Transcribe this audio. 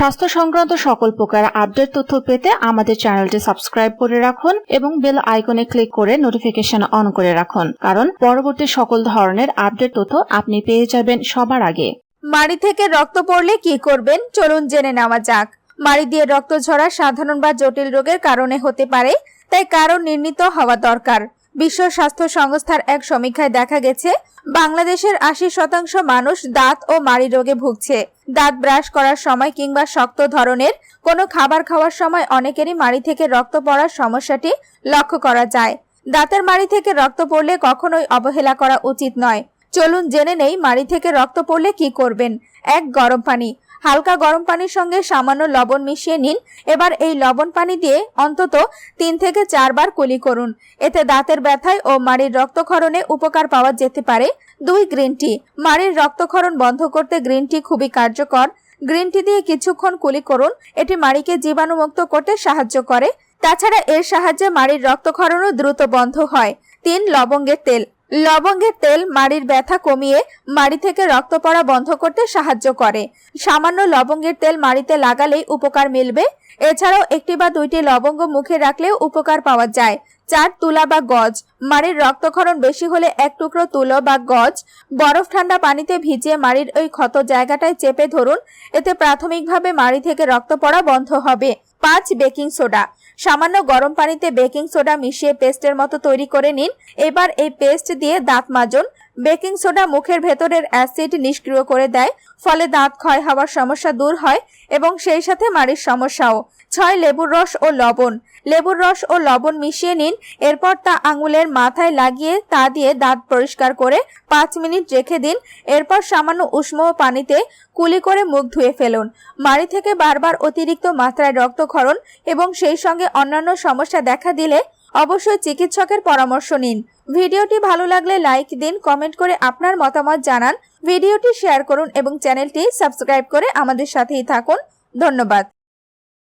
স্বাস্থ্য সংক্রান্ত সকল প্রকার আপডেট তথ্য পেতে আমাদের চ্যানেলটি সাবস্ক্রাইব করে রাখুন এবং বেল আইকনে ক্লিক করে নোটিফিকেশন অন করে রাখুন। কারণ পরবর্তী সকল ধরনের আপডেট তথ্য আপনি পেয়ে যাবেন সবার আগে। মাড়ি থেকে রক্ত পড়লে কি করবেন? চলুন জেনে নেওয়া যাক। মাড়ি দিয়ে রক্ত ঝরা সাধারণ বা জটিল রোগের কারণে হতে পারে, তাই কারণ নির্ণীত হওয়া দরকার। বিশ্ব স্বাস্থ্য সংস্থার এক সমীক্ষায় দেখা গেছে, বাংলাদেশের আশি শতাংশ মানুষ দাঁত ও মাড়ি রোগে ভুগছে। দাঁত ব্রাশ করার সময় কিংবা শক্ত ধরনের কোনো খাবার খাওয়ার সময় অনেকেরই মাড়ি থেকে রক্ত পড়ার সমস্যাটি লক্ষ্য করা যায়। দাঁতের মাড়ি থেকে রক্ত পড়লে কখনোই অবহেলা করা উচিত নয়। চলুন জেনে নেই মাড়ি থেকে রক্ত পড়লে কি করবেন। এক গরম পানি হালকা গরম পানির সঙ্গে সামান্য লবণ মিশিয়ে নিন। এবার এই লবণ পানি দিয়ে অন্তত তিন থেকে চারবার কুলি করুন। এতে দাঁতের ব্যথায় ও মাড়ির রক্তক্ষরণে উপকার পাওয়া যেতে পারে। দুই, গ্রিন টি। মাড়ির রক্তক্ষরণ বন্ধ করতে গ্রিন টি খুবই কার্যকর। গ্রিন টি দিয়ে কিছুক্ষণ কুলি করুন। এটি মাড়িকে জীবাণুমুক্ত করতে সাহায্য করে। তাছাড়া এর সাহায্যে মাড়ির রক্তক্ষরণও দ্রুত বন্ধ হয়। তিন, লবঙ্গের তেল। লবঙ্গের তেল, মাড়ির ব্যথা কমিয়ে মাড়ি থেকে রক্ত পড়া বন্ধ করতে সাহায্য করে। সামান্য লবঙ্গের তেল মাড়িতে লাগালেই উপকার মিলবে। এছাড়াও একটি বা দুইটি লবঙ্গ মুখে রাখলেও উপকার পাওয়া যায়। চার তুলা বা গজ। মাড়ির রক্তক্ষরণ বেশি হলে এক টুকরো তুলো বা গজ বরফ ঠান্ডা পানিতে ভিজিয়ে মাড়ির ওই ক্ষত জায়গাটায় চেপে ধরুন। এতে প্রাথমিকভাবে মাড়ি থেকে রক্ত পড়া বন্ধ হবে। পাঁচ বেকিং সোডা। সামান্য গরম পানিতে বেকিং সোডা মিশিয়ে পেস্টের মতো তৈরি করে নিন। এবার এই পেস্ট দিয়ে দাঁত মাজুন। বেকিং সোডা মুখের ভেতরের অ্যাসিড নিষ্ক্রিয় করে দেয়, ফলে দাঁত ক্ষয় হওয়ার সমস্যা দূর হয় এবং সেই সাথে মাড়ির সমস্যাও। ছয় লেবুর রস ও লবণ। লেবুর রস ও লবণ মিশিয়ে নিন, এরপর তা আঙুলের মাথায় লাগিয়ে তা দিয়ে দাঁত পরিষ্কার করে পাঁচ মিনিট রেখে দিন। এরপর সামান্য উষ্ণ পানিতে কুলি করে মুখ ধুয়ে ফেলুন। মাড়ি থেকে বারবার অতিরিক্ত মাত্রায় রক্তক্ষরণ এবং সেই সঙ্গে অন্যান্য সমস্যা দেখা দিলে অবশ্যই চিকিৎসকের পরামর্শ নিন। ভিডিওটি ভালো লাগলে লাইক দিন, কমেন্ট করে আপনার মতামত জানান। ভিডিওটি শেয়ার করুন এবং চ্যানেলটি সাবস্ক্রাইব করে আমাদের সাথেই থাকুন। ধন্যবাদ।